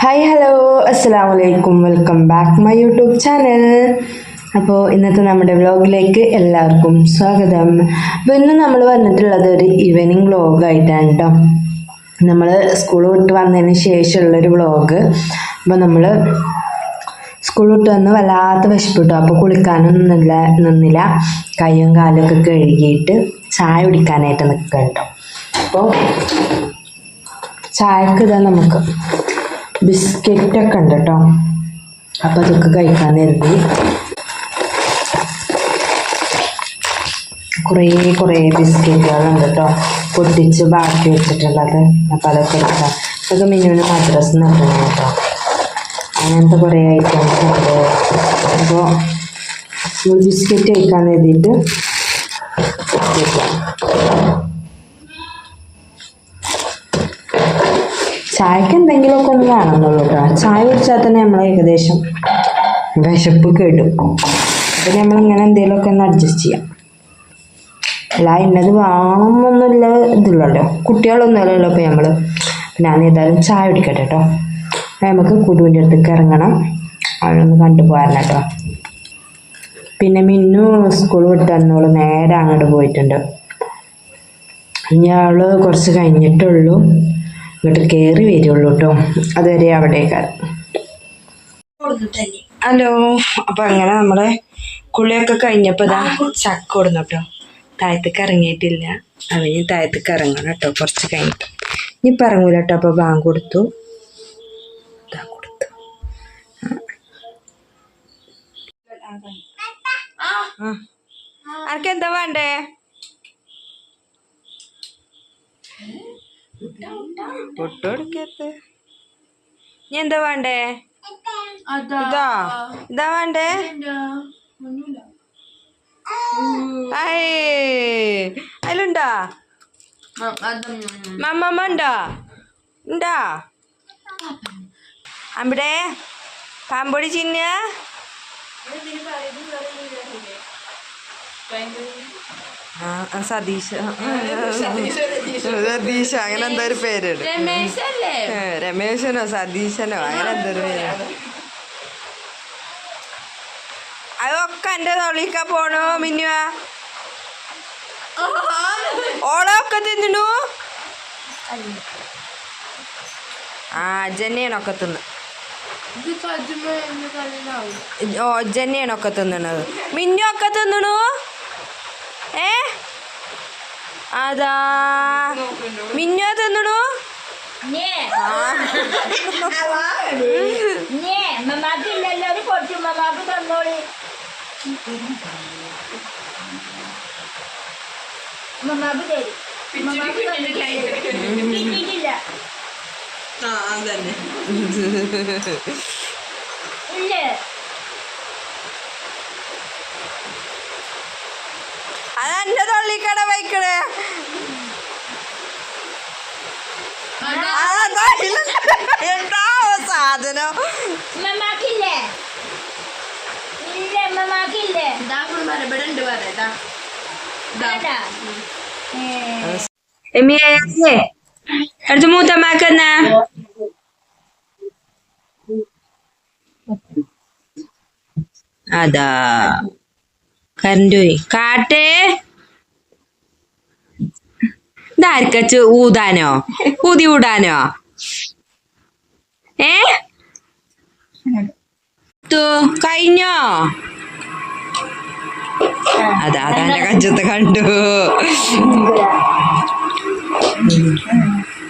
Hi hello അസ്സാം വലൈക്കും welcome back my YouTube channel അപ്പോൾ ഇന്നത്തെ നമ്മുടെ വ്ലോഗിലേക്ക് എല്ലാവർക്കും സ്വാഗതം. അപ്പോൾ ഇന്ന് നമ്മൾ വന്നിട്ടുള്ളത് ഒരു ഈവനിങ് വ്ലോഗായിട്ടാണ് കേട്ടോ നമ്മൾ സ്കൂൾ വിട്ട് വന്നതിന് ശേഷമുള്ളൊരു വ്ലോഗ് അപ്പോൾ നമ്മൾ സ്കൂൾ വിട്ട് വന്ന് വല്ലാത്ത വിശപ്പിട്ടു. അപ്പോൾ കുളിക്കാനൊന്നും നിന്നില്ല കയ്യും കാലൊക്കെ കഴുകിയിട്ട് ചായ കുടിക്കാനായിട്ട് നിൽക്കണ്ടോ അപ്പോൾ ചായക്ക് ഇതാ നമുക്ക്. ബിസ്ക്കറ്റൊക്കെ ഉണ്ട് കേട്ടോ അപ്പോൾ അതൊക്കെ കഴിക്കാൻ കരുതി. കുറേ കുറേ ബിസ്ക്കറ്റുകളുണ്ട് കേട്ടോ പൊട്ടിച്ച് ബാക്കി വെച്ചിട്ടുള്ളത്. അപ്പോൾ അതൊക്കെ എടുക്കാം. ഇതൊക്കെ മിനുവിന് മദ്രസ് നിർത്തണം കേട്ടോ. അങ്ങനത്തെ കുറേ ഐറ്റംസ് ഉണ്ട്. അപ്പോൾ ബിസ്ക്കറ്റ് കഴിക്കാൻ കരുതിയിട്ട് കഴിക്കാം ചായക്ക് എന്തെങ്കിലുമൊക്കെ ഒന്ന് വേണമെന്നുള്ളൂ കേട്ടോ ചായ കുടിച്ചാൽ തന്നെ നമ്മൾ ഏകദേശം വിശപ്പ് കേടും. അപ്പം നമ്മൾ ഇങ്ങനെ എന്തെങ്കിലുമൊക്കെ ഒന്ന് അഡ്ജസ്റ്റ് ചെയ്യാം. അല്ല ഇന്നത് വേണമെന്നൊന്നുമില്ല ഇതില്ലല്ലോ കുട്ടികളൊന്നും അല്ലല്ലോ ഇപ്പം നമ്മൾ ഞാൻ ഏതായാലും ചായ കുടിക്കട്ടെ കേട്ടോ നമുക്ക് കുടുവിന്റെ അടുത്തേക്ക് ഇറങ്ങണം. അവളൊന്ന് കണ്ടുപോകാൻ കേട്ടോ പിന്നെ മിന്നു സ്കൂൾ വിട്ട് വന്നോളൂ. നേരെ അങ്ങോട്ട് പോയിട്ടുണ്ട്. ഇനി അവൾ കുറച്ച് കഴിഞ്ഞിട്ടുള്ളൂ ഇങ്ങോട്ട് കയറി വരുള്ളൂ കേട്ടോ അതുവരെ അവിടേക്ക്. ഹലോ അപ്പൊ അങ്ങനെ നമ്മളെ കുളിയൊക്കെ കഴിഞ്ഞപ്പോ ഇതാ ചക്ക കൊടുന്നു കേട്ടോ താഴത്തേക്ക് ഇറങ്ങിയിട്ടില്ല. അവന് താഴത്തേക്ക് ഇറങ്ങണം കേട്ടോ കുറച്ച് കഴിഞ്ഞിട്ട്. ഇനിയിപ്പോൾ ഇറങ്ങൂല കേട്ടോ അപ്പൊ ബാങ്ക് കൊടുത്തു. ഇതാ കൊടുത്തു. ആർക്കെന്താ വേണ്ടേ? പൊട്ട് കൊടുക്കരുത് നീ എന്താ വേണ്ടേ? ഇതാ. ഇതാ വേണ്ടേ? അതിലുണ്ടാ? മമ്മമ്മ ഉണ്ടോ? ഉണ്ടോ? അവിടെ? പാമ്പൊടി ചിന്ന? സതീഷ് സതീഷ് അങ്ങനെ എന്തോ ഒരു പേരുണ്ട്. ഏ, രമേശനോ സതീശനോ അങ്ങനെ എന്തോ ഒരു പേര്. അതൊക്കെ എന്റെ തൊള്ളിക്ക പോണോ മിന്നുവ? ഓളൊക്കെ തിന്നു ആ ജന്നെയാണൊക്കെ തിന്ന്. ഓ ജന്നെയാണൊക്കെ തിന്നണത്. മിന്നു ഒക്കെ തിന്നണു? അതാ. മിന്നു തിന്നണു മമ്മാക്ക് തൊള്ളിക്കട വയ്ക്കണേ. എന്താ സാധനം? അതാ. കറണ്ട് പോയി. കാട്ടേ. ഇതാർക്കച്ച് ഊതാനോ? ഊതി ഊടാനോ? ഏ? കഴിഞ്ഞോ? അതാ അതാന്റെ കഞ്ചത്ത് കണ്ടു.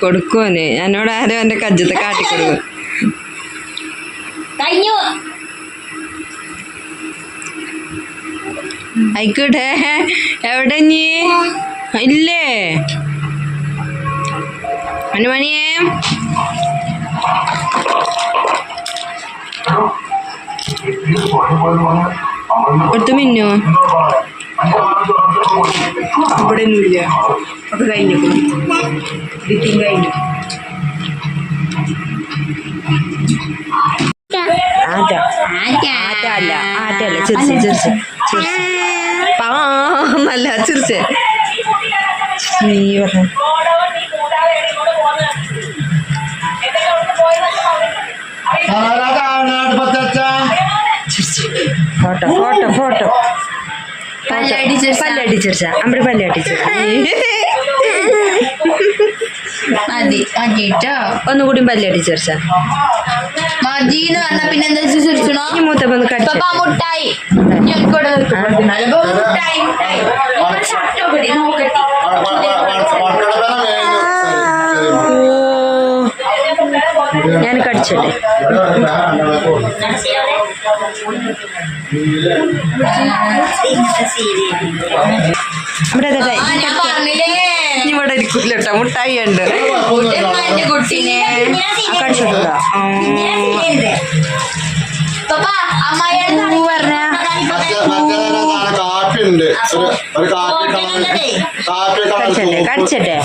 കൊടുക്കുവന് എന്നോട് ആരും എന്റെ കഞ്ചത്ത് കാട്ടിക്കൊടുക്കും. ആയിക്കോട്ടെ. എവിടെ നീ? ഇല്ലേ? അനുമണിയേ എടുത്തു മിന്നോ. ഇവിടെ ഒന്നുമില്ല അത് കഴിഞ്ഞു. ഡിറ്റിങ് കഴിഞ്ഞു. ആറ്റ. ആറ്റ. അല്ല ആറ്റ അല്ല ചിരിച്ച് ചിരിച്ച് ചിരിച്ച് പാന്നല്ല ചിരിച്ച് നീ പറഞ്ഞു ഫോട്ടോ ഫോട്ടോ ഫോട്ടോ. പല്ലടിച്ചിരിച്ച. അമ്പടി മതി മതിട്ടോ ഒന്നുകൂടി പല്ലടിച്ചിരിച്ച മതി എന്ന് പറഞ്ഞ പിന്നെ എന്താ ചിരിച്ചണോ ഈ മൂത്തപ്പ ഒന്ന് കടിച്ചു പപ്പ മുട്ടായി. ഞാൻ കടിച്ചട്ടെ. ഇവിടെ അതെ, അതെ. ആ, ഞാൻ പറഞ്ഞില്ലേ? ഇവിടെ ഇരിക്കൂല കേട്ടോ. മുട്ടായി ഉണ്ട്. കുട്ടീനെ കടിച്ചിട്ടുണ്ടോ കടിച്ചട്ടെ.